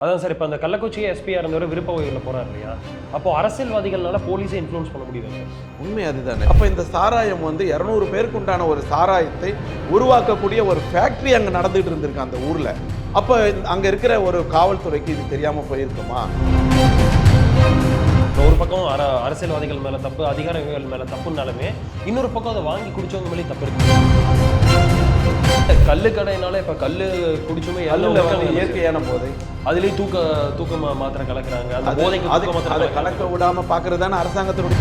அதான் சார் இப்போ அந்த கள்ளக்குறிச்சி எஸ்பியா இருந்தவர் விருப்ப ஓய்வில் போறார் இல்லையா? அப்போ அரசியல்வாதிகள்னால போலீஸை இன்ஃப்ளூயன்ஸ் பண்ண முடியுது உண்மை அதுதானே. அப்போ இந்த சாராயம் வந்து இரநூறு பேருக்கு உண்டான ஒரு சாராயத்தை உருவாக்கக்கூடிய ஒரு ஃபேக்டரி அங்கே நடந்துகிட்டு இருந்திருக்கு அந்த ஊரில். அப்போ அங்கே இருக்கிற ஒரு காவல்துறைக்கு இது தெரியாமல் போயிருக்குமா? இப்போ ஒரு பக்கம் அர அரசியல்வாதிகள் மேல தப்பு அதிகாரிகள் மேல தப்புனாலுமே இன்னொரு பக்கம் அதை வாங்கி குடிச்சவங்க மேலே தப்பு இருக்கு. கல்லு கடைனால இப்ப கல்லு குடிச்சுமே எல்லாம் இயற்கையான போதை அதுலயும் தூக்க தூக்க மாத்திரை கலக்குறாங்க. அந்த அது போதைக்கு அது- தூக்க மாத்திரை அதை. கலக்க விடாம பார்க்கறது தானே அரசாங்கத்தினுடைய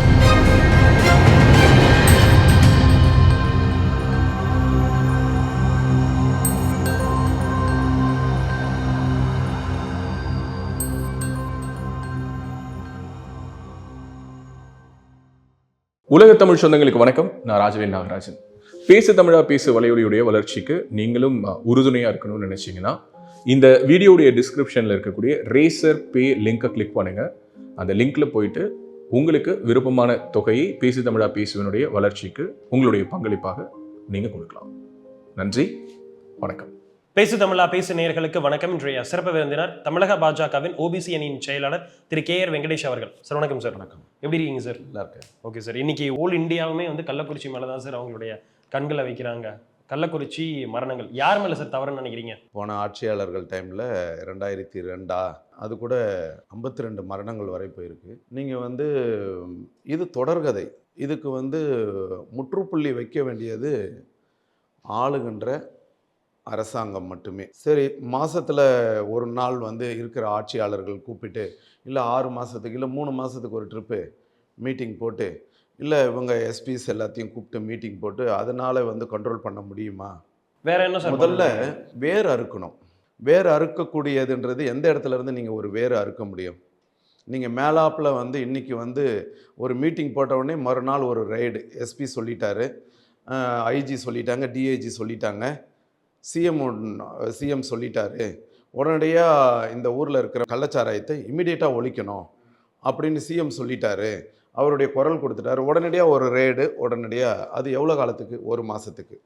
உலக தமிழ் சொந்தங்களுக்கு வணக்கம். நான் ராஜவேல் நாகராஜன். பேசு தமிழா பேசு வலையொலியுடைய வளர்ச்சிக்கு நீங்களும் அஹ், உறுதுணையா இருக்கணும்னு நினைச்சீங்கன்னா இந்த வீடியோடைய டிஸ்கிரிப்ஷன்ல இருக்கக்கூடிய ரேசர் பே லிங்கை கிளிக் பண்ணுங்க. அந்த லிங்க்ல போயிட்டு உங்களுக்கு விருப்பமான தொகையை பேசு தமிழா பேசுவனுடைய வளர்ச்சிக்கு உங்களுடைய பங்களிப்பாக நீங்க கொடுக்கலாம். நன்றி வணக்கம். பேசு தமிழா பேசு நேயர்களுக்கு வணக்கம். இன்றைய சிறப்பு விருந்தினர் தமிழக பாஜகவின் ஓபிசி அணியின் செயலாளர் திரு கே ஆர் வெங்கடேஷ் அவர்கள். சார் வணக்கம் சார். வணக்கம். எப்படி இருக்கீங்க சார்? நல்லா இருக்கு ஓகே சார். இன்னைக்கு ஓல் இந்தியாவுமே வந்து கள்ளக்குறிச்சி மேலே தான் சார் அவங்களுடைய கண்களை வைக்கிறாங்க. கள்ளக்குறிச்சி மரணங்கள். யார் மேலே சார் தவறுன்னு நினைக்கிறீங்க? போன ஆட்சியாளர்கள் டைமில் ரெண்டாயிரத்தி ரெண்டா அது கூட ஐம்பத்தி ரெண்டு மரணங்கள் வரை போயிருக்கு. நீங்கள் வந்து இது தொடர்கதை. இதுக்கு வந்து முற்றுப்புள்ளி வைக்க வேண்டியது ஆளுகின்ற அரசாங்கம் மட்டுமே. சரி மாதத்தில் ஒரு நாள் வந்து இருக்கிற ஆட்சியாளர்கள் கூப்பிட்டு இல்லை ஆறு மாதத்துக்கு இல்லை மூணு மாதத்துக்கு ஒரு ட்ரிப்பு மீட்டிங் போட்டு இல்லை இவங்க எஸ்பிஸ் எல்லாத்தையும் கூப்பிட்டு மீட்டிங் போட்டு அதனால் வந்து கண்ட்ரோல் பண்ண முடியுமா? வேற என்ன சார் முதல்ல? வேர் அறுக்கணும். வேர் அறுக்கக்கூடியதுன்றது எந்த இடத்துல இருந்து நீங்கள் ஒரு வேர் அறுக்க முடியும்? நீங்கள் மேலாப்பில் வந்து இன்னைக்கு வந்து ஒரு மீட்டிங் போட்ட உடனே மறுநாள் ஒரு ரைடு எஸ்பி சொல்லிட்டாரு. ஐஜி சொல்லிட்டாங்க டிஐஜி சொல்லிட்டாங்க. சிஎம் சிஎம் சொல்லிட்டாரு. உடனடியாக இந்த ஊரில் இருக்கிற கள்ளச்சாராயத்தை இமிடியேட்டாக ஒழிக்கணும் அப்படின்னு சிஎம் சொல்லிட்டாரு. அவருடைய குரல் கொடுத்துட்டாரு. உடனடியாக ஒரு ரேடு உடனடியாக அது எவ்வளோ காலத்துக்கு? ஒரு மாதத்துக்கு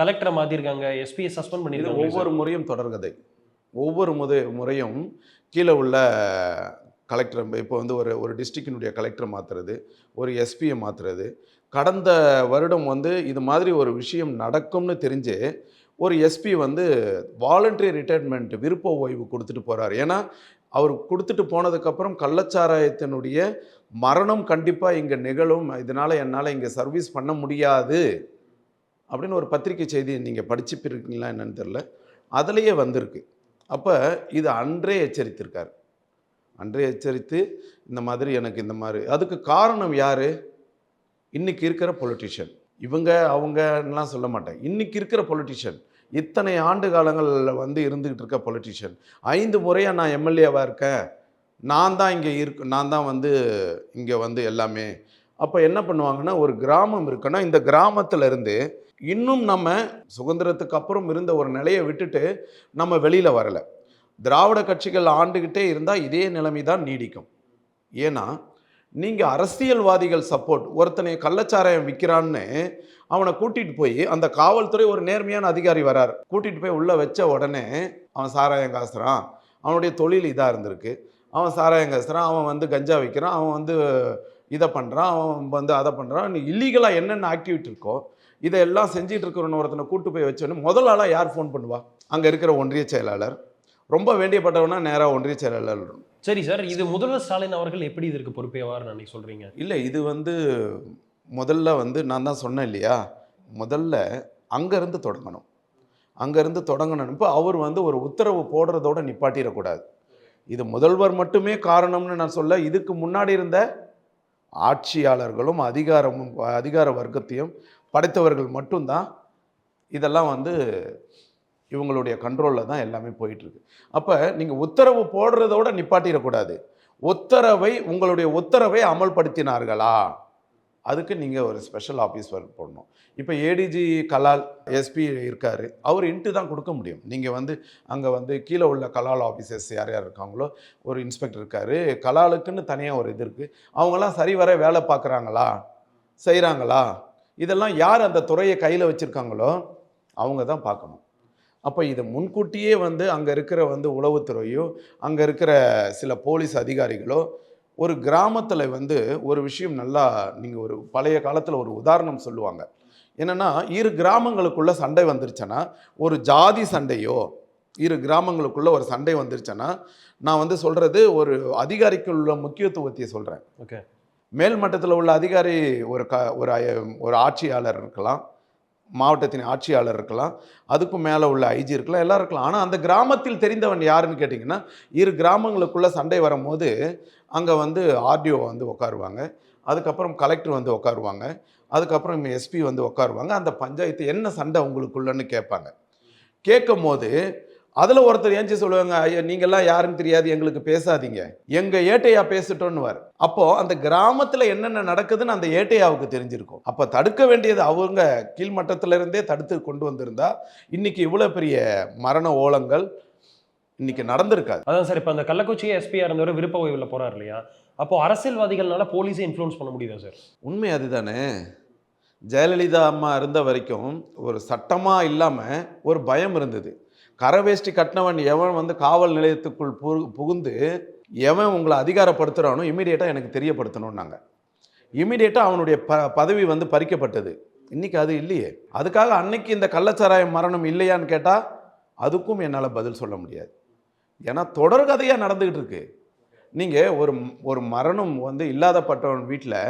கலெக்டரை மாத்திருக்காங்க. எஸ்பியை சஸ்பெண்ட் பண்ணிருக்காங்க ஒவ்வொரு முறையும் தொடர்கதை. ஒவ்வொரு முத முறையும் கீழே உள்ள கலெக்டர் இப்போ வந்து ஒரு ஒரு டிஸ்ட்ரிக்டினுடைய கலெக்டரை மாற்றுறது ஒரு எஸ்பியை மாற்றுறது கடந்த வருடம் வந்து இது மாதிரி ஒரு விஷயம் நடக்கும்னு தெரிஞ்சு ஒரு எஸ்பி வந்து வாலண்டரி ரிட்டையர்மெண்ட் விருப்ப ஓய்வு கொடுத்துட்டு போகிறார் ஏன்னா அவர் கொடுத்துட்டு போனதுக்கப்புறம் கள்ளச்சாராயத்தினுடைய மரணம் கண்டிப்பாக இங்கே நிகழும். இதனால் என்னால் இங்கே சர்வீஸ் பண்ண முடியாது. அப்படின்னு ஒரு பத்திரிக்கை செய்தி நீங்கள் படிச்சுப்பிருக்கீங்களா என்னன்னு தெரில அதுலேயே வந்திருக்கு. அப்போ இது அன்றே எச்சரித்திருக்கார். அன்றே எச்சரித்து இந்த மாதிரி எனக்கு இந்த மாதிரி அதுக்கு காரணம் யார்? இன்றைக்கி இருக்கிற பொலிட்டிஷியன் இவங்க அவங்கலாம் சொல்ல மாட்டேன். இன்றைக்கி இருக்கிற பொலிட்டிஷியன் இத்தனை ஆண்டு காலங்களில் வந்து இருந்துக்கிட்டு இருக்க பொலிட்டிஷியன் ஐந்து முறையாக நான் எம்எல்ஏவாக இருக்கேன். நான் தான் இங்கே இருக்கு நான் தான் வந்து இங்கே வந்து எல்லாமே. அப்போ என்ன பண்ணுவாங்கன்னா ஒரு கிராமம் இருக்குன்னா இந்த கிராமத்திலேருந்து இன்னும் நம்ம சுதந்திரத்துக்கு அப்புறம் இருந்த ஒரு நிலையை விட்டுட்டு நம்ம வெளியில் வரலை. திராவிட கட்சிகள் ஆண்டுகிட்டே இருந்தால் இதே நிலைமை தான் நீடிக்கும். ஏன்னா நீங்கள் அரசியல்வாதிகள் சப்போர்ட் ஒருத்தனை கள்ளச்சாராயம் விற்கிறான்னு அவனை கூட்டிகிட்டு போய் அந்த காவல்துறை ஒரு நேர்மையான அதிகாரி வரார். கூட்டிகிட்டு போய் உள்ளே வச்ச உடனே அவன் சாராயம் காசுறான். அவனுடைய தொழில் இதாக இருந்திருக்கு. அவன் சாராயம் காசுறான். அவன் வந்து கஞ்சா விற்கிறான் அவன் வந்து இதை பண்ணுறான் அவன் வந்து அதை பண்ணுறான் இல்லீகலாக என்னென்ன ஆக்டிவிட்டி இருக்கோ இதையெல்லாம் செஞ்சிட்டு இருக்கிறவன் ஒருத்தனை கூட்டு போய் வச்சோன்னு முதல் ஆளாக யார் ஃபோன் பண்ணுவா? அங்கே இருக்கிற ஒன்றிய செயலாளர். ரொம்ப வேண்டியப்பட்டவனா நேராக ஒன்றிய செயலாளர். சரி சார் இது முதல்வர் ஸ்டாலின் அவர்கள் எப்படி இதற்கு பொறுப்பேவார் அன்னைக்கு சொல்றீங்க? இல்லை இது வந்து முதல்ல வந்து நான் தான் சொன்னேன் இல்லையா? முதல்ல அங்கேருந்து தொடங்கணும். அங்கேருந்து தொடங்கணும் இப்போ அவர் வந்து ஒரு உத்தரவு போடுறதோட நிப்பாட்டிடக்கூடாது. இது முதல்வர் மட்டுமே காரணம்னு நான் சொல்ல இதுக்கு முன்னாடி இருந்த ஆட்சியாளர்களும் அதிகாரமும் அதிகார வர்க்கத்தையும் படைத்தவர்கள் மட்டும்தான் இதெல்லாம் வந்து இவங்களுடைய கண்ட்ரோலில் தான் எல்லாமே போயிட்டுருக்கு. அப்போ நீங்கள் உத்தரவு போடுறதோட நிப்பாட்டிடக்கூடாது. உத்தரவை உங்களுடைய உத்தரவை அமல்படுத்தினார்களா? அதுக்கு நீங்கள் ஒரு ஸ்பெஷல் ஆஃபீஸ் ஒர்க் போடணும். இப்போ ஏடிஜி கலால் எஸ்பி இருக்கார். அவர் இன்ட்டு தான் கொடுக்க முடியும். நீங்கள் வந்து அங்கே வந்து கீழே உள்ள கலால் ஆஃபீஸர்ஸ் யார் யார் இருக்காங்களோ ஒரு இன்ஸ்பெக்டர் இருக்கார். கலாலுக்குன்னு தனியாக ஒரு இது இருக்குது அவங்கெல்லாம் சரிவர வேலை பார்க்குறாங்களா? செய்கிறாங்களா இதெல்லாம் யார் அந்த துறையை கையில் வச்சுருக்காங்களோ அவங்க தான் பார்க்கணும். அப்போ இது முன்கூட்டியே வந்து அங்கே இருக்கிற வந்து உளவுத்துறையோ அங்கே இருக்கிற சில போலீஸ் அதிகாரிகளோ ஒரு கிராமத்தில் வந்து ஒரு விஷயம் நல்லா நீங்கள் ஒரு பழைய காலத்தில் ஒரு உதாரணம் சொல்லுவாங்க. என்னென்னா இரு கிராமங்களுக்குள்ள சண்டை வந்துருச்சுன்னா ஒரு ஜாதி சண்டையோ இரு கிராமங்களுக்குள்ள ஒரு சண்டை வந்துருச்சுன்னா நான் வந்து சொல்கிறது ஒரு அதிகாரிக்கு உள்ள முக்கியத்துவத்தை சொல்கிறேன் ஓகே. மேல் மட்டத்தில் உள்ள அதிகாரி ஒரு க ஒரு ஒரு ஆட்சியாளர் இருக்கலாம் மாவட்டத்தின் ஆட்சியாளர் இருக்கலாம் அதுக்கும் மேலே உள்ள ஐஜி இருக்கலாம் எல்லாம் இருக்கலாம். ஆனால் அந்த கிராமத்தில் தெரிந்தவன் யாருன்னு கேட்டிங்கன்னா இரு கிராமங்களுக்குள்ளே சண்டை வரும்போது அங்கே வந்து ஆர்டிஓ வந்து உட்காருவாங்க அதுக்கப்புறம் கலெக்டர் வந்து உட்காருவாங்க அதுக்கப்புறம் எஸ்பி வந்து உட்காருவாங்க அந்த பஞ்சாயத்து என்ன சண்டை உங்களுக்குள்ளன்னு கேட்பாங்க. கேட்கும் போது அதில் ஒருத்தர் ஏஞ்சி சொல்லுவாங்க ஐயா நீங்கள்லாம் யாருன்னு தெரியாது எங்களுக்கு பேசாதீங்க. எங்கள் ஏட்டையா பேசிட்டோன்னுவார் அப்போ அந்த கிராமத்தில் என்னென்ன நடக்குதுன்னு அந்த ஏட்டையாவுக்கு தெரிஞ்சிருக்கும். அப்போ தடுக்க வேண்டியது அவங்க கீழ்மட்டத்துல இருந்தே தடுத்து கொண்டு வந்திருந்தா இன்னைக்கு இவ்வளோ பெரிய மரண ஓலங்கள் இன்னைக்கு நடந்திருக்காது. அதான் சார் இப்போ அந்த கள்ளக்குறிச்சி எஸ்பியா இருந்தவர் விருப்ப ஓய்வில் போறார் இல்லையா? அப்போ அரசியல்வாதிகள்னால போலீஸை இன்ஃப்ளூயன்ஸ் பண்ண முடியுதா சார்? உண்மை அதுதானே. ஜெயலலிதா அம்மா இருந்த வரைக்கும் ஒரு சட்டமாக இல்லாமல் ஒரு பயம் இருந்தது. கரவேஷ்டி கட்டினவன் எவன் வந்து காவல் நிலையத்துக்குள் பு புகுந்து எவன் உங்களை அதிகாரப்படுத்துகிறானோ இமீடியட்டாக எனக்கு தெரியப்படுத்தணும்னாங்க. இமீடியட்டாக அவனுடைய ப பதவி வந்து பறிக்கப்பட்டது. இன்றைக்கி அது இல்லையே. அதுக்காக அன்னைக்கு இந்த கள்ளச்சாராயம் மரணம் இல்லையான்னு கேட்டால் அதுக்கும் என்னால் பதில் சொல்ல முடியாது. ஏன்னா தொடர்கதையாக நடந்துக்கிட்டு இருக்கு. நீங்கள் ஒரு ஒரு மரணம் வந்து இல்லாதப்பட்டவன் வீட்டில்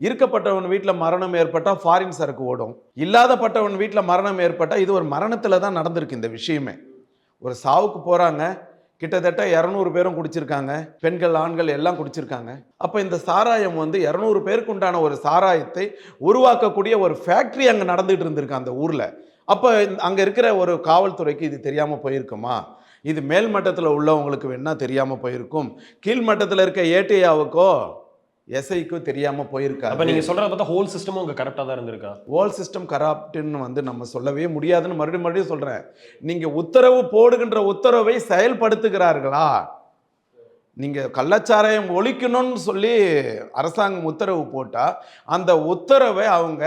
இருக்கப்பட்டவன் வீட்டில் மரணம் ஏற்பட்டால் ஃபாரின் சரக்கு ஓடும். இல்லாதப்பட்டவன் வீட்டில் மரணம் ஏற்பட்டால் இது ஒரு மரணத்தில் தான் நடந்திருக்கு இந்த விஷயமே. ஒரு சாவுக்கு போகிறாங்க கிட்டத்தட்ட இரநூறு பேரும் குடிச்சிருக்காங்க. பெண்கள் ஆண்கள் எல்லாம் குடிச்சிருக்காங்க. அப்போ இந்த சாராயம் வந்து இரநூறு பேருக்கு உண்டான ஒரு சாராயத்தை உருவாக்கக்கூடிய ஒரு ஃபேக்ட்ரி அங்கே நடந்துகிட்டு இருந்திருக்கு அந்த ஊரில். அப்போ அங்கே இருக்கிற ஒரு காவல்துறைக்கு இது தெரியாமல் போயிருக்குமா? இது மேல் மட்டத்தில் உள்ளவங்களுக்கு வேணால் தெரியாமல் போயிருக்கும். கீழ்மட்டத்தில் இருக்க ஏடிஆவுக்கோ எஸ்ஐக்கோ தெரியாமல் அப்போ போயிருக்காது. நீங்க சொல்றத பார்த்தா ஹோல் சிஸ்டமும் உங்க கரெக்டாக தான் இருந்திருக்கா? ஓல் சிஸ்டம் கராப்டுன்னு வந்து நம்ம சொல்லவே முடியாதுன்னு மறுபடியும் மறுபடியும் சொல்கிறேன் நீங்கள் உத்தரவு போடுகின்ற உத்தரவை செயல்படுத்துகிறார்களா? நீங்கள் கள்ளச்சாராயம் ஒழிக்கணும்னு சொல்லி அரசாங்கம் உத்தரவு போட்டால் அந்த உத்தரவை அவங்க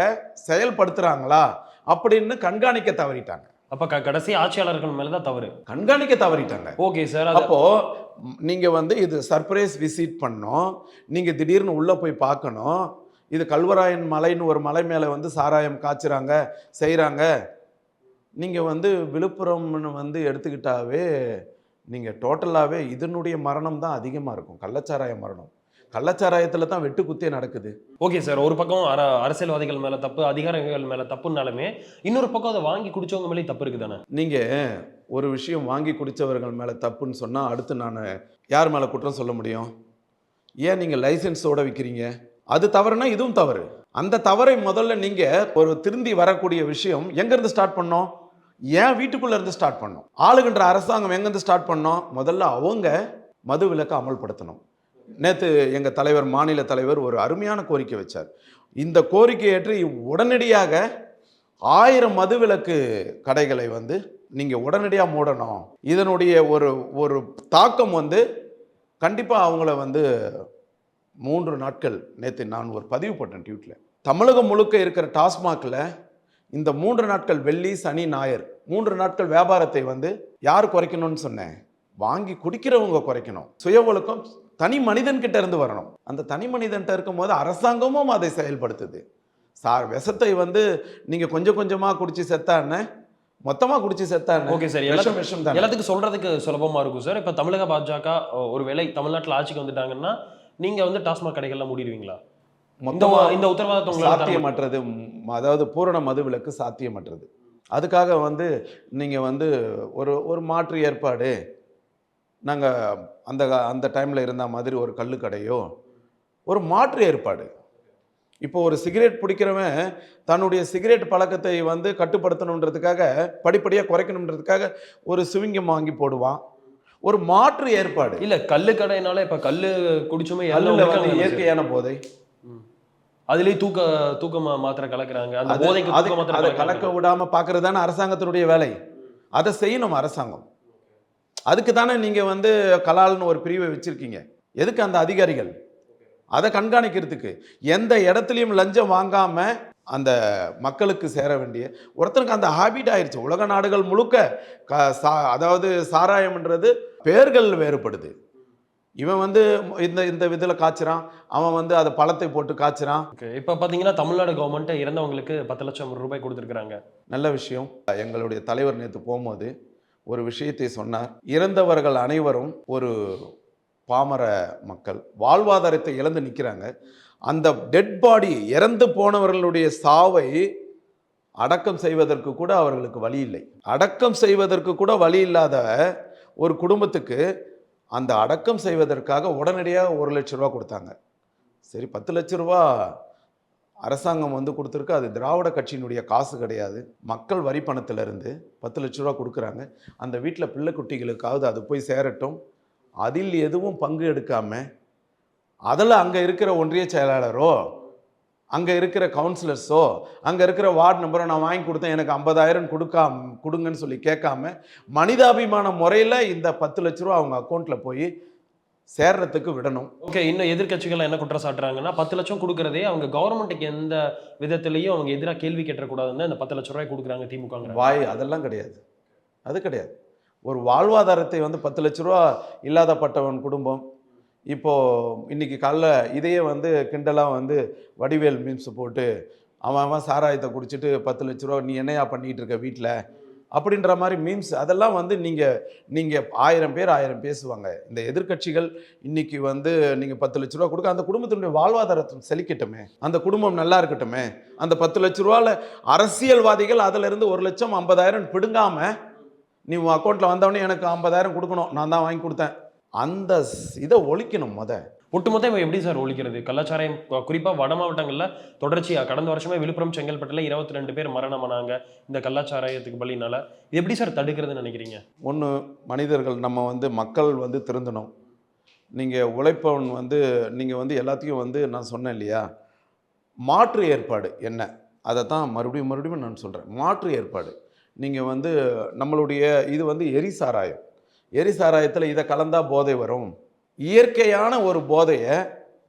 செயல்படுத்துகிறாங்களா அப்படின்னு கண்காணிக்க தவறிட்டாங்க. அப்ப கடைசி ஆட்சியாளர்கள் மேல தான் தவறு. கண்காணிக்க தவறிட்டாங்க. ஓகே சார் அப்போ நீங்க வந்து இது சர்ப்ரைஸ் விசிட் பண்ணோம் நீங்க திடீர்னு உள்ள போய் பார்க்கணும். இது கல்வராயன் மலைன்னு ஒரு மலை மேல வந்து சாராயம் காய்ச்சுறாங்க செய்றாங்க. நீங்க வந்து விழுப்புரம்னு வந்து எடுத்துக்கிட்டாவே நீங்க டோட்டலாவே இதனுடைய மரணம் தான் அதிகமா இருக்கும். கள்ளச்சாராய மரணம். கள்ளச்சாராயத்துல தான் வெட்டு குத்தே நடக்குது. ஓகே சார் ஒரு பக்கம் அர அரசியல்வாதிகள் மேல தப்பு அதிகாரிகள் மேல தப்புனாலுமே இன்னொரு பக்கம் அதை வாங்கி குடிச்சவங்க மேலேயும் தப்பு இருக்கு தானே நீங்க ஒரு விஷயம் வாங்கி குடிச்சவர்கள் மேல தப்புன்னு சொன்னா அடுத்து நான் யார் மேல குற்றம் சொல்ல முடியும்? ஏன் நீங்க லைசென்ஸோட விற்கிறீங்க அது தவறுனா இதுவும் தவறு. அந்த தவறை முதல்ல நீங்க ஒரு திருந்தி வரக்கூடிய விஷயம் எங்க இருந்து ஸ்டார்ட் பண்ணோம்? ஏன் வீட்டுக்குள்ள இருந்து ஸ்டார்ட் பண்ணோம். ஆளுகின்ற அரசாங்கம் எங்க இருந்து ஸ்டார்ட் பண்ணோம்? முதல்ல அவங்க மது விலக்கை அமல்படுத்தணும். நேற்று எங்கள் தலைவர் மாநில தலைவர் ஒரு அருமையான கோரிக்கை வச்சார். இந்த கோரிக்கை ஏற்று உடனடியாக ஆயிரம் மதுவிலக்கு கடைகளை வந்து நீங்கள் உடனடியாக மூடணும். இதனுடைய ஒரு ஒரு தாக்கம் வந்து கண்டிப்பாக அவங்கள வந்து மூன்று நாட்கள் நேற்று நான் ஒரு பதிவு போட்டேன் டியூட்டில் தமிழகம் முழுக்க இருக்கிற டாஸ்மாகில் இந்த மூன்று நாட்கள் வெள்ளி சனி ஞாயிறு மூன்று நாட்கள் வியாபாரத்தை வந்து யார் குறைக்கணும்னு சொன்னேன்? வாங்கி குடிக்கிறவங்க குறைக்கணும். சுய ஒழுக்கம் தனி மனிதன் கிட்ட இருந்து வரணும். அந்த தனி மனிதன்கிட்ட இருக்கும்போது அரசாங்கமும் அதை செயல்படுத்துது. சார் விஷத்தை வந்து நீங்கள் கொஞ்சம் கொஞ்சமாக குடிச்சு செத்தானே மொத்தமாக குடிச்சு செத்தானே ஓகே சார். விஷம் விஷம் தான்? எல்லாத்துக்கும் சொல்றதுக்கு சுலபமா இருக்கும் சார். இப்ப தமிழக பாஜக ஒரு வேளை தமிழ்நாட்டுல ஆட்சிக்கு வந்துட்டாங்கன்னா நீங்க வந்து டாஸ்மாக் கடைகள்லாம் மூடிடுவீங்களா? இந்த மொத்தமாக இந்த உத்தரவாதத்தை? சாத்தியமற்றது அதாவது பூரண மதுவிலக்கு சாத்தியமற்றது. அதுக்காக வந்து நீங்கள் வந்து ஒரு ஒரு மாற்று ஏற்பாடு. நாங்கள் அந்த அந்த டைமில் இருந்த மாதிரி ஒரு கள்ளுக்கடையோ ஒரு மாற்று ஏற்பாடு. இப்போ ஒரு சிகரெட் பிடிக்கிறவன் தன்னுடைய சிகரெட் பழக்கத்தை வந்து கட்டுப்படுத்தணுன்றதுக்காக படிப்படியாக குறைக்கணுன்றதுக்காக ஒரு சுவிங்கம் வாங்கி போடுவான். ஒரு மாற்று ஏற்பாடு. இல்ல கல்லு கடைனால இப்ப கல்லு குடிச்சுமே இயற்கையான போதை. அதுலயே தூக்க தூக்க மா- மாத்திரை கலக்குறாங்க. அந்த போதைக்கு அது-. கலக்க விடாம பார்க்கறது தானே அரசாங்கத்தினுடைய வேலை. அதை செய்யணும் அரசாங்கம். அதுக்கு தானே நீங்க வந்து கலால்னு ஒரு பிரிவை வச்சிருக்கீங்க. எதுக்கு அந்த அதிகாரிகள்? அதை கண்காணிக்கிறதுக்கு. எந்த இடத்துலையும் லஞ்சம் வாங்காம அந்த மக்களுக்கு சேர வேண்டிய ஒருத்தனுக்கு அந்த ஹாபிட் ஆயிடுச்சு உலக நாடுகள் முழுக்க க சா அதாவது சாராயம்ன்றது பெயர்கள் வேறுபடுது. இவன் வந்து இந்த இந்த விதில் காய்ச்சுறான். அவன் வந்து அதை பழத்தை போட்டு காய்ச்சுறான். இப்போ பார்த்தீங்கன்னா தமிழ்நாடு கவர்மெண்ட் இறந்தவங்களுக்கு பத்து லட்சம் ரூபாய் கொடுத்துருக்காங்க நல்ல விஷயம். எங்களுடைய தலைவர் நேற்று போகும்போது ஒரு விஷயத்தை சொன்னார். இறந்தவர்கள் அனைவரும் ஒரு பாமர மக்கள். வாழ்வாதாரத்தை இழந்து நிற்கிறாங்க அந்த டெட் பாடி இறந்து போனவர்களுடைய சாவை அடக்கம் செய்வதற்கு கூட அவர்களுக்கு வழி இல்லை. அடக்கம் செய்வதற்கு கூட வழி இல்லாத ஒரு குடும்பத்துக்கு அந்த அடக்கம் செய்வதற்காக உடனடியாக ஒரு லட்ச ரூபா கொடுத்தாங்க. சரி பத்து லட்ச ரூபா அரசாங்கம் வந்து கொடுத்துருக்கு. அது திராவிட கட்சியினுடைய காசு கிடையாது. மக்கள் வரி பணத்திலிருந்து பத்து லட்ச ரூபா கொடுக்குறாங்க. அந்த வீட்டில் பிள்ளை குட்டிகளுக்காவது அது போய் சேரட்டும். அதில் எதுவும் பங்கு எடுக்காமல் அதில் அங்கே இருக்கிற ஒன்றிய செயலாளரோ அங்கே இருக்கிற கவுன்சிலர்ஸோ அங்கே இருக்கிற வார்டு நம்பரோ நான் வாங்கி கொடுத்தேன் எனக்கு ஐம்பதாயிரம் கொடுக்காம கொடுங்கன்னு சொல்லி கேட்காம மனிதாபிமான முறையில் இந்த பத்து லட்ச ரூபா அவங்க அக்கௌண்ட்டில் போய் சேர்றதுக்கு விடணும். ஓகே இன்னும் எதிர்க்கட்சிகள் என்ன குற்றம் சாட்டுறாங்கன்னா பத்து லட்சம் கொடுக்கறதே அவங்க கவர்மெண்ட்டுக்கு எந்த விதத்திலையும் அவங்க எதிராக கேள்வி கேட்டக்கூடாதுன்னு அந்த பத்து லட்சம் ரூபாய் கொடுக்குறாங்க திமுக வாய் அதெல்லாம் கிடையாது. அது கிடையாது. ஒரு வாழ்வாதாரத்தை வந்து பத்து லட்ச ரூபா இல்லாதப்பட்டவன் குடும்பம். இப்போ இன்னைக்கு காலைல இதையே வந்து கிண்டலாக வந்து வடிவேல் மீம்ஸ் போட்டு அவன் அவன் சாராயத்தை குடிச்சிட்டு பத்து லட்ச ரூபா நீ என்னையா பண்ணிட்டு இருக்க வீட்டில் அப்படின்ற மாதிரி மீம்ஸ் அதெல்லாம் வந்து நீங்கள் நீங்கள் ஆயிரம் பேர் ஆயிரம் பேசுவாங்க. இந்த எதிர்க்கட்சிகள் இன்னைக்கு வந்து நீங்கள் பத்து லட்ச ரூபா கொடுக்க அந்த குடும்பத்தினுடைய வாழ்வாதாரத்தை செழிக்கட்டுமே. அந்த குடும்பம் நல்லா இருக்கட்டுமே. அந்த பத்து லட்ச ரூபாவில் அரசியல்வாதிகள் அதிலிருந்து ஒரு லட்சம் ஐம்பதாயிரம் பிடுங்காமல் நீ உன் அக்கௌண்ட்டில் வந்தவொடனே எனக்கு ஐம்பதாயிரம் கொடுக்கணும். நான் தான் வாங்கி கொடுத்தேன். அந்த இதை ஒழிக்கணும் மொதல் ஒட்டுமொத்தம் இவன் எப்படி சார் ஒழிக்கிறது? கலாச்சாரம் குறிப்பாக வட மாவட்டங்களில் தொடர்ச்சியாக கடந்த வருஷமே விழுப்புரம் செங்கல்பட்டில் இருபத்தி ரெண்டு பேர் மரணமானாங்க இந்த கள்ளச்சாராயத்துக்கு பலினால. இது எப்படி சார் தடுக்கிறதுன்னு நினைக்கிறீங்க? ஒன்று மனிதர்கள் நம்ம வந்து மக்கள் வந்து திருந்தணும். நீங்கள் உழைப்பவன் வந்து நீங்கள் வந்து எல்லாத்தையும் வந்து நான் சொன்னேன் இல்லையா? மாற்று ஏற்பாடு என்ன? அதை தான் மறுபடியும் மறுபடியும் நான் சொல்கிறேன் மாற்று ஏற்பாடு. நீங்கள் வந்து நம்மளுடைய இது வந்து எரி சாராயம் எரி சாராயத்தில் இதை கலந்தால் போதை வரும். இயற்கையான ஒரு போதையை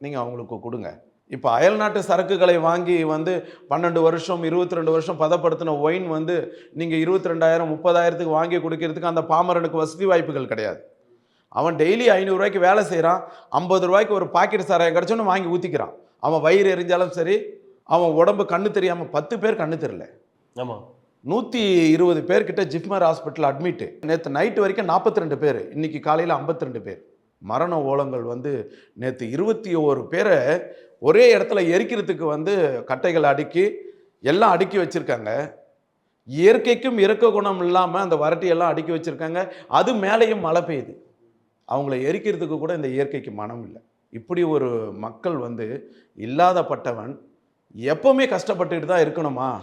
நீங்கள் அவங்களுக்கு கொடுங்க. இப்போ அயல்நாட்டு சரக்குகளை வாங்கி வந்து பன்னெண்டு வருஷம் இருபத்தி ரெண்டு வருஷம் பதப்படுத்தின ஒயின் வந்து நீங்கள் இருபத்தி ரெண்டாயிரம் முப்பதாயிரத்துக்கு வாங்கி குடிக்கிறதுக்கு அந்த பாமரனுக்கு வசதி வாய்ப்புகள் கிடையாது. அவன் டெய்லி ஐநூறுரூவாய்க்கு வேலை செய்கிறான் ஐம்பது ரூபாய்க்கு ஒரு பாக்கெட் சாராயம் கிடச்சோன்னு வாங்கி ஊற்றிக்கிறான் அவன் வயிறு எரிஞ்சாலும் சரி அவன் உடம்பு கண்ணு தெரியாமல் பத்து பேர் கண்ணு தெரியல. ஆமா. நூற்றி இருபது பேர்கிட்ட ஜிப்மர் ஹாஸ்பிட்டல் அட்மிட்டு. நேற்று நைட்டு வரைக்கும் நாற்பத்தி ரெண்டு பேர் இன்னைக்கு காலையில் 52 ரெண்டு பேர். மரண ஓலங்கள் வந்து நேற்று இருபத்தி ஓரு பேரை ஒரே இடத்துல எரிக்கிறதுக்கு வந்து கட்டைகளை அடுக்கி எல்லாம் அடுக்கி வச்சுருக்காங்க. இயற்கைக்கும் இறக்க குணம் இல்லாமல் அந்த வரட்டியெல்லாம் அடுக்கி வச்சுருக்காங்க. அது மேலேயும் மழை பெய்யுது. அவங்கள எரிக்கிறதுக்கு கூட இந்த இயற்கைக்கு மனம் இல்லை. இப்படி ஒரு மக்கள் வந்து இல்லாதப்பட்டவன் எப்பவுமே கஷ்டப்பட்டுட்டு தான் இருக்கணுமா?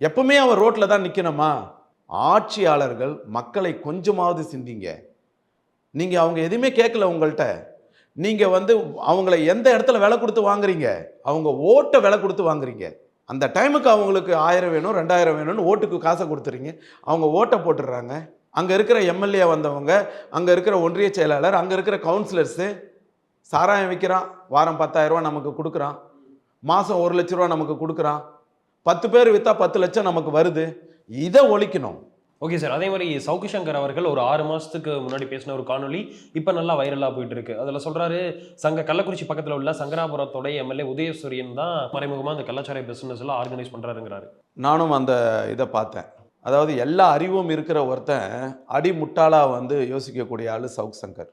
எப்பவுமே அவன் ரோட்டில் தான் நிற்கணுமா ஆட்சியாளர்கள் மக்களை கொஞ்சமாவது சிந்திங்க. நீங்கள் அவங்க எதுவுமே கேட்கல உங்கள்கிட்ட நீங்கள் வந்து அவங்கள எந்த இடத்துல விலை கொடுத்து வாங்குறீங்க? அவங்க ஓட்டை விலை கொடுத்து வாங்குறீங்க. அந்த டைமுக்கு அவங்களுக்கு ஆயிரம் வேணும் ரெண்டாயிரம் வேணும்னு ஓட்டுக்கு காசை கொடுத்துறீங்க. அவங்க ஓட்டை போட்டுடுறாங்க. அங்கே இருக்கிற எம்எல்ஏ வந்தவங்க அங்கே இருக்கிற ஒன்றிய செயலாளர் அங்கே இருக்கிற கவுன்சிலர்ஸு சாராயம் விற்கிறான் வாரம் பத்தாயிரரூவா நமக்கு கொடுக்குறான். மாதம் ஒரு லட்ச ரூபா நமக்கு கொடுக்குறான். பத்து பேர் விற்றா பத்து லட்சம் நமக்கு வருது. இதை ஒழிக்கணும். ஓகே சார் அதே மாதிரி சவுக்கு சங்கர் அவர்கள் ஒரு ஆறு மாதத்துக்கு முன்னாடி பேசின ஒரு காணொளி இப்போ நல்லா வைரலாக போயிட்டு இருக்கு அதில் சொல்கிறாரு சங்க கள்ளக்குறிச்சி பக்கத்தில் உள்ள சங்கராபுரத்தோட எம்எல்ஏ உதயசூரியன் தான் மறைமுகமாக அந்த கலாச்சார பிஸ்னஸ் எல்லாம் ஆர்கனைஸ் பண்ணுறாருங்கிறாரு நானும் அந்த இதை பார்த்தேன். அதாவது எல்லா அறிவும் இருக்கிற ஒருத்தன் அடிமுட்டாளா வந்து யோசிக்கக்கூடிய ஆள் சவுக் சங்கர்.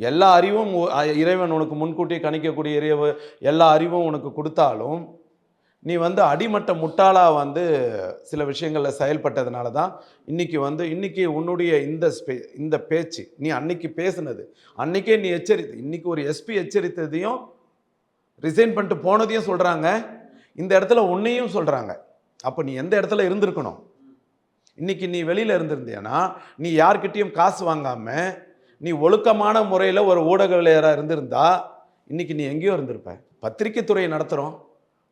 எல்லா அறிவும் இறைவன் உனக்கு முன்கூட்டியே கணிக்கக்கூடிய இறைவ எல்லா அறிவும் உனக்கு கொடுத்தாலும் நீ வந்து அடிமட்ட முட்டாளாக வந்து சில விஷயங்களில் செயல்பட்டதுனால தான் இன்னைக்கு வந்து இன்னைக்கு உன்னுடைய இந்த ஸ்பே இந்த பேச்சு நீ அன்னைக்கு பேசுனது அன்னைக்கே நீ எச்சரித்து இன்னைக்கு ஒரு எஸ்பி எச்சரித்ததையும் ரிசைன் பண்ணிட்டு போனதையும் சொல்கிறாங்க இந்த இடத்துல உன்னையும் சொல்கிறாங்க அப்போ நீ எந்த இடத்துல இருந்திருக்கணும்? இன்னைக்கு நீ வெளியில் இருந்திருந்தேன்னா நீ யார்கிட்டேயும் காசு வாங்காமல் நீ ஒழுக்கமான முறையில் ஒரு ஊடகவியலராக இருந்திருந்தா இன்னைக்கு நீ எங்கேயோ இருந்திருப்ப. பத்திரிக்கை துறையை நடத்துகிறோம்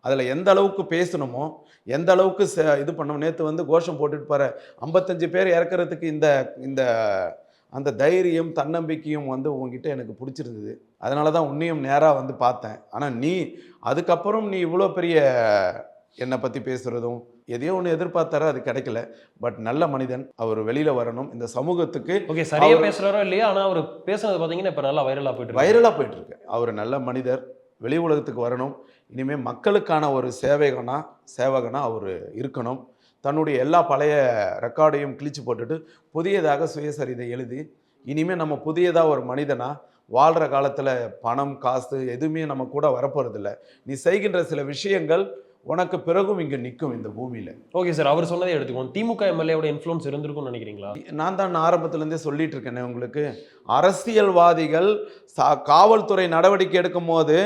அதில் எந்த அளவுக்கு பேசணுமோ எந்த அளவுக்கு ச- இது பண்ணணும். நேற்று வந்து கோஷம் போட்டுட்டு போகிற ஐம்பத்தஞ்சு பேர் இறக்குறதுக்கு இந்த இந்த அந்த தைரியம் தன்னம்பிக்கையும் வந்து உங்ககிட்ட எனக்கு பிடிச்சிருந்தது. அதனால தான் உன்னையும் நேராக வந்து பார்த்தேன். ஆனால் நீ அதுக்கப்புறம் நீ இவ்வளோ பெரிய என்னை பற்றி பேசுகிறதும் எதையோ ஒன்று எதிர்பார்த்தாரு அது கிடைக்கல. பட் நல்ல மனிதன் அவர் வெளியில் வரணும். இந்த சமூகத்துக்கு ஓகே சரியா அவர்- பேசுறாரோ இல்லையா ஆனா அவர் பேசுனது பாத்தீங்கன்னா இப்ப நல்லா வைரலா போயிட்டு வைரலாக போயிட்டு இருக்கு. அவர் நல்ல மனிதர் வெளி உலகத்துக்கு வரணும். இனிமேல் மக்களுக்கான ஒரு சேவகனா சேவகனா அவர் இருக்கணும். தன்னுடைய எல்லா பழைய ரெக்கார்டையும் கிழிச்சு போட்டுட்டு புதியதாக சுயசரிதை எழுதி இனிமேல் நம்ம புதியதாக ஒரு மனிதனாக வாழ்கிற காலத்தில் பணம் காசு எதுவுமே நம்ம கூட வரப்போகிறதில்ல நீ செய்கின்ற சில விஷயங்கள் உனக்கு பிறகும் இங்கே நிற்கும் இந்த பூமியில். ஓகே சார் அவர் சொன்னதை எடுத்துக்கோம் திமுக எம்எல்ஏவோட இன்ஃப்ளூயன்ஸ் இருந்திருக்கும்னு நினைக்கிறீங்களா? நான் தான் ஆரம்பத்துலேருந்தே சொல்லிட்டு இருக்கேனே உங்களுக்கு. அரசியல்வாதிகள் சா காவல்துறை நடவடிக்கை எடுக்கும் போது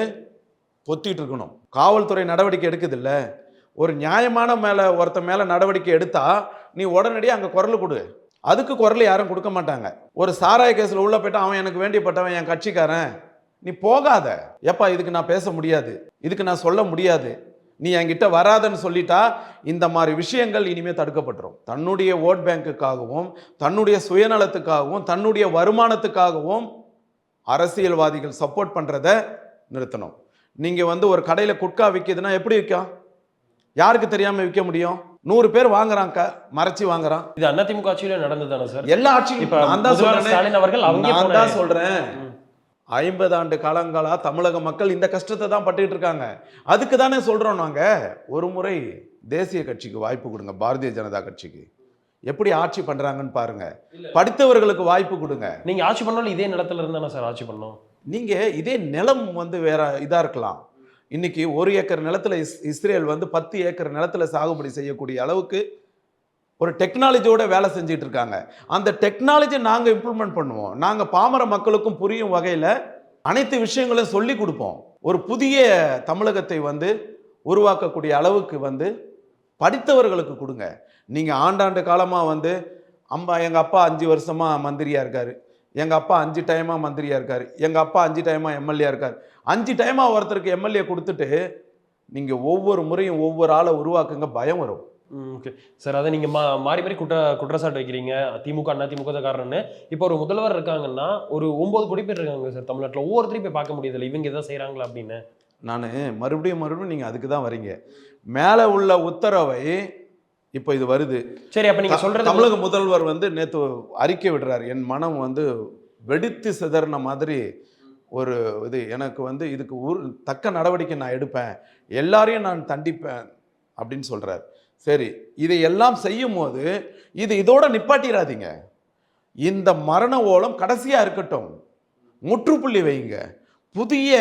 பொத்திட்டு இருக்கணும். காவல்துறை நடவடிக்கை எடுக்குதுல்ல. ஒரு நியாயமான மேலே ஒருத்தன் மேலே நடவடிக்கை எடுத்தா நீ உடனடியாக அங்கே குரல் கொடு. அதுக்கு குரல் யாரும் கொடுக்க மாட்டாங்க. ஒரு சாராய கேஸில் உள்ள போயிட்டு அவன் எனக்கு வேண்டியப்பட்டவன் என் கட்சிக்காரன். நீ போகாத. எப்பா இதுக்கு நான் பேச முடியாது. இதுக்கு நான் சொல்ல முடியாது. நீ என்கிட்ட வராதன்னு சொல்லிட்டா இந்த மாதிரி விஷயங்கள் இனிமே தடுக்கப்பட்டுரும். தன்னுடைய ஓட் பேங்க்குக்காகவும் தன்னுடைய சுயநலத்துக்காகவும் தன்னுடைய வருமானத்துக்காகவும் அரசியல்வாதிகள் சப்போர்ட் பண்றத நிறுத்தணும். நீங்க வந்து ஒரு கடையில குட்கா விற்கிதுன்னா எப்படி விற்கும் யாருக்கு தெரியாம விற்க முடியும்? நூறு பேர் வாங்குறான் க மறைச்சி வாங்குறான். இது அதிமுக ஆட்சியில நடந்ததானே சார்? எல்லா ஆட்சியும் நான் தான் சொல்றேனே. அவர்கள் நான் தான் சொல்றேன். ஐம்பது ஆண்டு காலங்களா தமிழக மக்கள் இந்த கஷ்டத்தை தான் பட்டுக்கிட்டு இருக்காங்க. அதுக்கு தானே சொல்றோம் நாங்க. ஒரு முறை தேசிய கட்சிக்கு வாய்ப்பு கொடுங்க பாரதிய ஜனதா கட்சிக்கு. எப்படி ஆட்சி பண்றாங்கன்னு பாருங்க. படித்தவர்களுக்கு வாய்ப்பு கொடுங்க. நீங்க ஆட்சி பண்ணாலும் இதே நிலத்துல இருந்தானே சார் ஆட்சி பண்ணோம் நீங்க இதே நிலம் வந்து வேற இதா இருக்கலாம். இன்னைக்கு ஒரு ஏக்கர் நிலத்துல இஸ் இஸ்ரேல் வந்து பத்து ஏக்கர் நிலத்துல சாகுபடி செய்யக்கூடிய அளவுக்கு ஒரு டெக்னாலஜியோட வேலை செஞ்சுட்டு இருக்காங்க அந்த டெக்னாலஜி நாங்கள் இம்ப்ளிமெண்ட் பண்ணுவோம். நாங்கள் பாமர மக்களுக்கும் புரியும் வகையில் அனைத்து விஷயங்களும் சொல்லி கொடுப்போம். ஒரு புதிய தமிழகத்தை வந்து உருவாக்கக்கூடிய அளவுக்கு வந்து படித்தவர்களுக்கு கொடுங்க. நீங்கள் ஆண்டாண்டு காலமாக வந்து அம்மா எங்கள் அப்பா அஞ்சு வருஷமாக மந்திரியாக இருக்கார். எங்கள் அப்பா அஞ்சு டைமாக மந்திரியாக இருக்கார். எங்கள் அப்பா அஞ்சு டைமாக எம்எல்ஏ இருக்கார். அஞ்சு டைமாக ஒருத்தருக்கு எம்எல்ஏ கொடுத்துட்டு நீங்கள் ஒவ்வொரு முறையும் ஒவ்வொரு ஆளை உருவாக்குங்க பயம் வரும். ஓகே சார் அதை நீங்க மா மாறி மாறி குற்ற குற்றச்சாட்டு வைக்கிறீங்க. திமுக அண்ணா திமுக தான் காரணம்னு இப்போ ஒரு முதல்வர் இருக்காங்கன்னா ஒரு ஒன்பது கோடி பேர் இருக்காங்க சார் தமிழ்நாட்டில் ஒவ்வொருத்தரையும் போய் பார்க்க முடியுதுல்ல இவங்க எதாவது செய்றாங்களா அப்படின்னு? நான் மறுபடியும் மறுபடியும் நீங்கள் அதுக்கு தான் வரீங்க. மேலே உள்ள உத்தரவை இப்போ இது வருது. சரி அப்ப நீங்க த- சொல்றது தமிழக முதல்வர் வந்து நேற்று அறிக்கை விடுறாரு. என் மனம் வந்து வெடித்து சிதறின மாதிரி ஒரு இது எனக்கு வந்து இதுக்கு ஊர் தக்க நடவடிக்கை நான் எடுப்பேன். எல்லாரையும் நான் தண்டிப்பேன் அப்படின்னு சொல்றாரு. சரி இதை எல்லாம் செய்யும் போது இது இதோட நிப்பாட்டிடாதீங்க இந்த மரண ஓலம் கடைசியாக இருக்கட்டும். முற்றுப்புள்ளி வைங்க. புதிய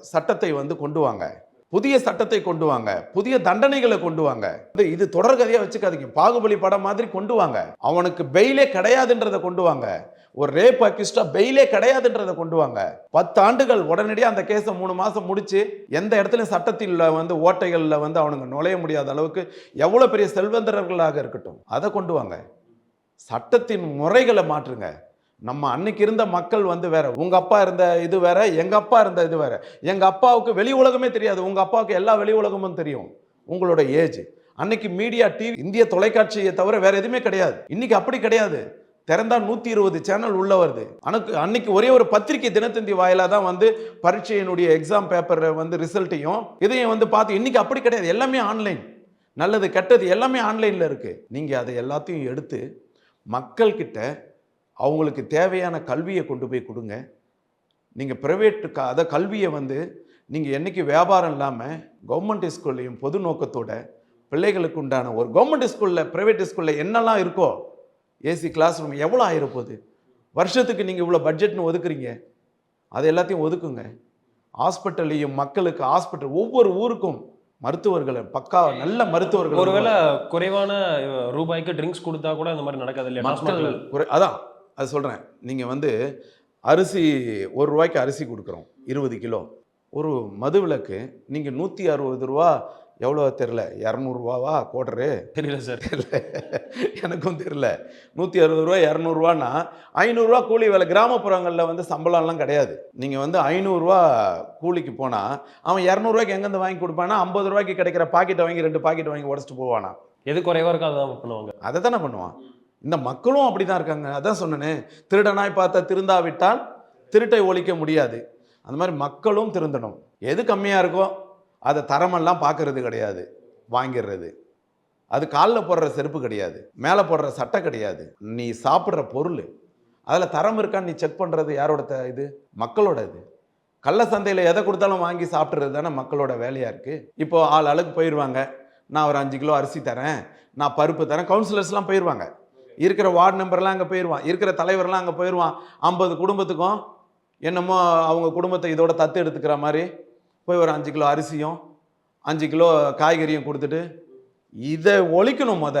சட்டத்தை வந்து கொண்டு வாங்க. புதிய சட்டத்தை கொண்டு வாங்க. புதிய தண்டனைகளை கொண்டு வாங்க. இது- இது வச்சுக்காதீங்க. பாகுபலி படம் மாதிரி கொண்டு வாங்க. அவனுக்கு பெயிலே கிடையாதுன்றதை கொண்டு வாங்க. ஒரு ரேப் அக்யூஸ்டா பெயிலே கிடையாதுன்றதை கொண்டு வாங்க. பத்து ஆண்டுகள் உடனடியாக அந்த கேஸை மூணு மாதம் முடிச்சு எந்த இடத்துலையும் சட்டத்தில் வந்து ஓட்டைகளில் வந்து அவனுங்க நுழைய முடியாத அளவுக்கு எவ்வளோ பெரிய செல்வந்தர்களாக இருக்கட்டும் அதை கொண்டு வாங்க. சட்டத்தின் முறைகளை மாற்றுங்க. நம்ம அன்னைக்கு இருந்த மக்கள் வந்து வேற உங்க அப்பா இருந்த இது வேற எங்க அப்பா இருந்த இது வேற. எங்க அப்பாவுக்கு வெளி உலகமே தெரியாது உங்க அப்பாவுக்கு எல்லா வெளி உலகமும் தெரியும். உங்களோட ஏஜ் அன்னைக்கு மீடியா டிவி இந்திய தொலைக்காட்சியை தவிர வேற எதுவுமே கிடையாது. இன்னைக்கு அப்படி கிடையாது. திறந்தால் நூத்தி இருபது சேனல் உள்ள வருது. அன்னைக்கு அன்னைக்கு ஒரே ஒரு பத்திரிகை தினத்தந்தி வாயிலா தான் வந்து பரீட்சையினுடைய எக்ஸாம் பேப்பர் வந்து ரிசல்ட்டையும் இதையும் வந்து பார்த்து இன்னைக்கு அப்படி கிடையாது. எல்லாமே ஆன்லைன் நல்லது கெட்டது எல்லாமே ஆன்லைன்ல இருக்கு. நீங்க அதை எல்லாத்தையும் எடுத்து மக்கள்கிட்ட அவங்களுக்கு தேவையான கல்வியை கொண்டு போய் கொடுங்க. நீங்கள் ப்ரைவேட்டு க அதை கல்வியை வந்து நீங்கள் என்றைக்கு வியாபாரம் இல்லாமல் கவர்மெண்ட் ஸ்கூல்லையும் பொது நோக்கத்தோட பிள்ளைகளுக்கு உண்டான ஒரு கவர்மெண்ட் ஸ்கூலில் ப்ரைவேட் ஸ்கூலில் என்னெல்லாம் இருக்கோ ஏசி கிளாஸ் ரூம் எவ்வளோ ஆயிரப்போகுது? வருஷத்துக்கு நீங்கள் இவ்வளோ பட்ஜெட்னு ஒதுக்குறீங்க. அது எல்லாத்தையும் ஒதுக்குங்க. ஹாஸ்பிட்டல்லையும் மக்களுக்கு ஹாஸ்பிட்டல் ஒவ்வொரு ஊருக்கும் மருத்துவர்களை பக்கா நல்ல மருத்துவர்கள் ஒருவேளை குறைவான ரூபாய்க்கு ட்ரிங்க்ஸ் கொடுத்தா கூட இந்த மாதிரி நடக்காது இல்லையா? மக்கள் குறை அதான் அது சொல்கிறேன் நீங்கள் வந்து அரிசி ஒரு ரூபாய்க்கு அரிசி கொடுக்குறோம் இருபது கிலோ. ஒரு மது விலக்கு நீங்கள் நூற்றி அறுபது ரூபா எவ்வளோ தெரில? இரநூறுவாவா? கோட்டரு தெரியல சார். தெரியல. எனக்கும் தெரியல. நூற்றி அறுபது ரூபா இரநூறுவானா ஐநூறுரூவா கூலி வேலை. கிராமப்புறங்களில் வந்து சம்பளம்லாம் கிடையாது. நீங்கள் வந்து ஐநூறுரூவா கூலிக்கு போனால் அவன் இரநூறுவாய்க்கு எங்கேருந்து வாங்கி கொடுப்பானா ஐம்பது ரூபாய்க்கு கிடைக்கிற பாக்கெட்டை வாங்கி ரெண்டு பாக்கெட் வாங்கி உடச்சிட்டு போவானா. எது குறைவா இருக்கோ அதான் பண்ணுவாங்க. அதை தானே பண்ணுவான். இந்த மக்களும் அப்படி தான் இருக்காங்க. அதான் சொன்னனே. திருடனாய் பார்த்த திருந்தாவிட்டால் திருட்டை ஒழிக்க முடியாது. அந்த மாதிரி மக்களும் திருந்தணும். எது கம்மியாக இருக்கோ அதை தரமெல்லாம் பார்க்கறது கிடையாது வாங்கிடுறது அது காலில் போடுற செருப்பு கிடையாது மேலே போடுற சட்டை கிடையாது. நீ சாப்பிட்ற பொருள் அதில் தரம் இருக்கான்னு நீ செக் பண்ணுறது யாரோட த இது? மக்களோட இது. கள்ள சந்தையில் எதை கொடுத்தாலும் வாங்கி சாப்பிட்றது தானே மக்களோட வேலையாக இருக்குது இப்போது ஆள் ஆளுக்கு போயிடுவாங்க நான் ஒரு அஞ்சு கிலோ அரிசி தரேன் நான் பருப்பு தரேன் கவுன்சிலர்ஸ்லாம் போயிடுவாங்க இருக்கிற வார்டு மெம்பர்லாம் அங்கே போயிடுவான் இருக்கிற தலைவர்லாம் அங்கே போயிடுவான் ஐம்பது குடும்பத்துக்கும் என்னமோ அவங்க குடும்பத்தை இதோட தத்து எடுத்துக்கிற மாதிரி போய் ஒரு அஞ்சு கிலோ அரிசியும் அஞ்சு கிலோ காய்கறியும் கொடுத்துட்டு இதை ஒழிக்கணும் முத.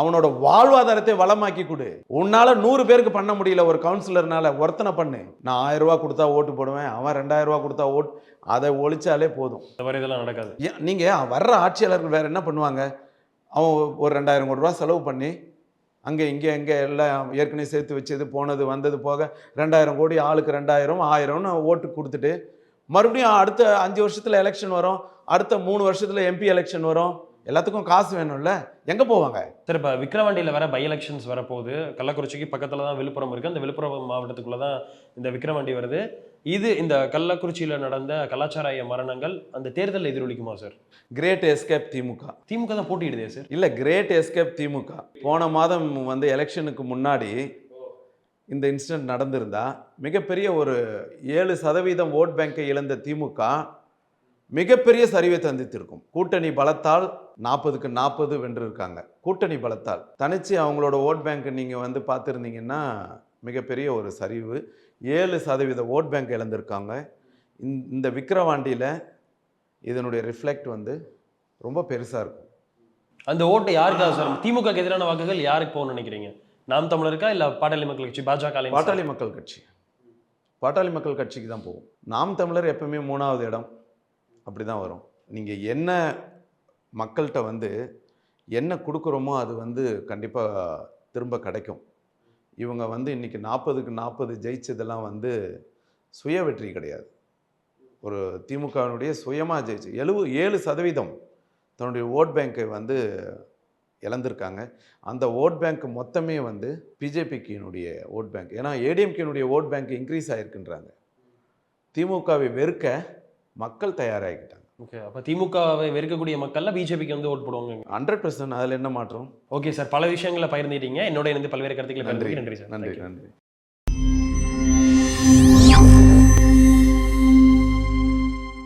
அவனோட வாழ்வாதாரத்தை வளமாக்கி கொடு. உன்னால நூறு பேருக்கு பண்ண முடியல ஒரு கவுன்சிலர்னால ஒருத்தனை பண்ணு. நான் ஆயிரம் ரூபா கொடுத்தா ஓட்டு போடுவேன் அவன் ரெண்டாயிரம் ரூபா கொடுத்தா ஓட்டு அதை ஒழிச்சாலே போதும். இந்த மாதிரி இதெல்லாம் நடக்காது. ஏன் நீங்கள் வர்ற ஆட்சியாளர்கள் வேற என்ன பண்ணுவாங்க? அவன் ஒரு ரெண்டாயிரம் கோடி ரூபா செலவு பண்ணி அங்கே இங்கே இங்கே எல்லாம் ஏற்கனவே சேர்த்து வச்சது போனது வந்தது போக ரெண்டாயிரம் கோடி ஆளுக்கு ரெண்டாயிரம் ஆயிரம்னு ஓட்டு கொடுத்துட்டு மறுபடியும் அடுத்த அஞ்சு வருஷத்தில் எலெக்ஷன் வரும். அடுத்த மூணு வருஷத்தில் எம்பி எலெக்ஷன் வரும். எல்லாத்துக்கும் காசு வேணும்ல. எங்கே போவாங்க? சரி இப்போ விக்கிரவாண்டியில் வர பை எலெக்ஷன்ஸ் வரப்போகுது. கள்ளக்குறிச்சிக்கு பக்கத்தில் தான் விழுப்புரம் இருக்குது அந்த விழுப்புரம் மாவட்டத்துக்குள்ளே தான் இந்த விக்கிரவாண்டி வருது. இது இந்த கள்ளக்குறிச்சியில் நடந்த கலாச்சார மரணங்கள் அந்த தேர்தலில் எதிரொலிக்குமா sir great escape Thimuka. Thimuka தான் போட்டியிடுதே சார் இல்லை கிரேட் எஸ்கேப் திமுக. போன மாதம் வந்து எலெக்ஷனுக்கு முன்னாடி இந்த இன்சிடெண்ட் நடந்திருந்தா மிகப்பெரிய ஒரு ஏழு சதவீதம் ஓட் பேங்கை இழந்த திமுக மிகப்பெரிய சரிவை சந்தித்திருக்கும் கூட்டணி பலத்தால் நாற்பதுக்கு நாற்பது வென்றிருக்காங்க. கூட்டணி பலத்தால். தனிச்சு அவங்களோட ஓட் பேங்க் நீங்கள் வந்து பார்த்துருந்தீங்கன்னா மிகப்பெரிய ஒரு சரிவு. ஏழு சதவீத ஓட் பேங்க் இழந்திருக்காங்க. இந்த- விக்கிரவாண்டியில் இதனுடைய ரிஃப்ளெக்ட் வந்து ரொம்ப பெருசாக இருக்கும். அந்த ஓட்டை யாருக்காக சார்? திமுக எதிரான வாக்குகள் யாருக்கு போகணும்னு நினைக்கிறீங்க? நாம் தமிழருக்கா இல்லை பாட்டாளி மக்கள் கட்சி பாஜக பாட்டாளி மக்கள் கட்சி. பாட்டாளி மக்கள் கட்சிக்கு தான் போகும் நாம் தமிழர் எப்பவுமே மூணாவது இடம். அப்படி தான் வரும். நீங்கள் என்ன மக்கள்கிட்ட வந்து என்ன கொடுக்குறோமோ அது வந்து கண்டிப்பாக திரும்ப கிடைக்கும். இவங்க வந்து இன்றைக்கி நாற்பதுக்கு நாற்பது ஜெயிச்சதெல்லாம் வந்து சுய வெற்றி கிடையாது. ஒரு திமுகவினுடைய சுயமாக ஜெயிச்சு எழுவு ஏழு சதவீதம் தன்னுடைய ஓட் பேங்கை வந்து இழந்திருக்காங்க. அந்த ஓட் பேங்க் மொத்தமே வந்து பிஜேபிக்கினுடைய ஓட் பேங்க். ஏன்னா ஏடிஎம்கேனுடைய ஓட் பேங்க் இன்க்ரீஸ் ஆயிருக்குன்றாங்க. திமுகவை வெறுக்க மக்கள் தயாராகிட்டாங்க. ஓகே அப்ப திமுகவை வெறுக்கக்கூடிய மக்கள்ல பிஜேபிக்கு வந்து ஓட் போடுவாங்க ஹண்ட்ரட் பர்சன்ட் அதில் என்ன மாற்றம்? Okay sir. பல விஷயங்களை பகிர்ந்துட்டீங்க. என்னோட இணைந்து பல்வேறு கருத்துக்களை நன்றி. நன்றி சார். நன்றி. நன்றி.